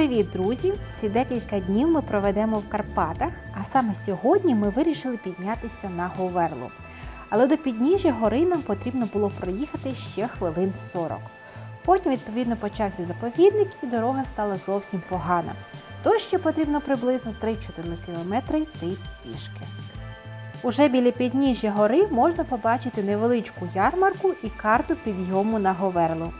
привіт, друзі! Ці декілька днів ми проведемо в Карпатах, а саме сьогодні ми вирішили піднятися на Говерлу. Але до підніжжя гори нам потрібно було проїхати ще хвилин 40. Потім, відповідно, почався заповідник і дорога стала зовсім погана. Тож ще потрібно приблизно 3-4 кілометри йти пішки. Уже біля підніжжя гори можна побачити невеличку ярмарку і карту підйому на Говерлу.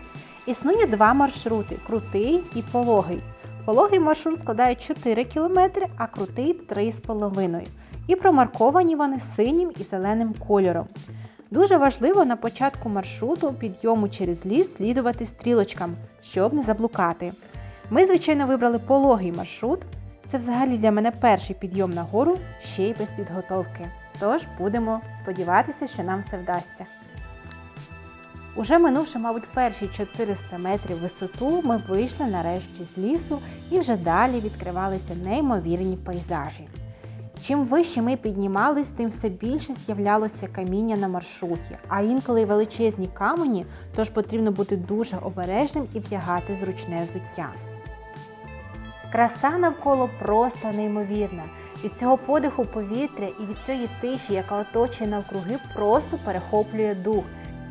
Існує два маршрути крутий і пологий. Пологий маршрут складає 4 км, а крутий 3,5 І промарковані вони синім і зеленим кольором. Дуже важливо на початку маршруту підйому через ліс слідувати стрілочкам, щоб не заблукати. Ми, звичайно, вибрали пологий маршрут. Це взагалі для мене перший підйом на гору ще й без підготовки. Тож будемо сподіватися, що нам все вдасться. Уже минувши, мабуть, перші 400 метрів висоту, ми вийшли нарешті з лісу і вже далі відкривалися неймовірні пейзажі. Чим вище ми піднімались, тим все більше з'являлося каміння на маршруті, а інколи й величезні камені, тож потрібно бути дуже обережним і вдягати зручне взуття. Краса навколо просто неймовірна. Від цього подиху повітря і від цієї тиші, яка оточує навкруги, просто перехоплює дух.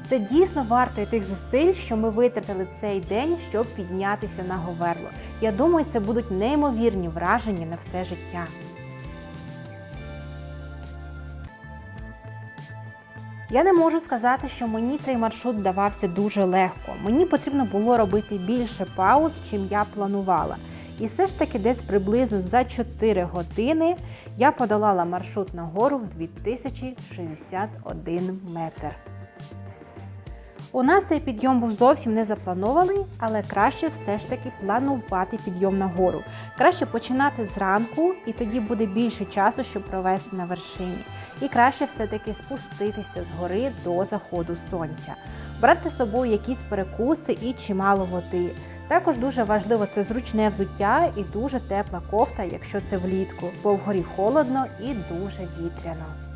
Це дійсно варто тих зусиль, що ми витратили в цей день, щоб піднятися на Говерло. Я думаю, це будуть неймовірні враження на все життя. Я не можу сказати, що мені цей маршрут давався дуже легко. Мені потрібно було робити більше пауз, чим я планувала. І все ж таки десь приблизно за 4 години я подолала маршрут на гору в 2061 метр. У нас цей підйом був зовсім не запланований, але краще все ж таки планувати підйом на гору. Краще починати зранку, і тоді буде більше часу, щоб провести на вершині. І краще все-таки спуститися з гори до заходу сонця, брати з собою якісь перекуси і чимало води. Також дуже важливо це зручне взуття і дуже тепла кофта, якщо це влітку, бо вгорі холодно і дуже вітряно.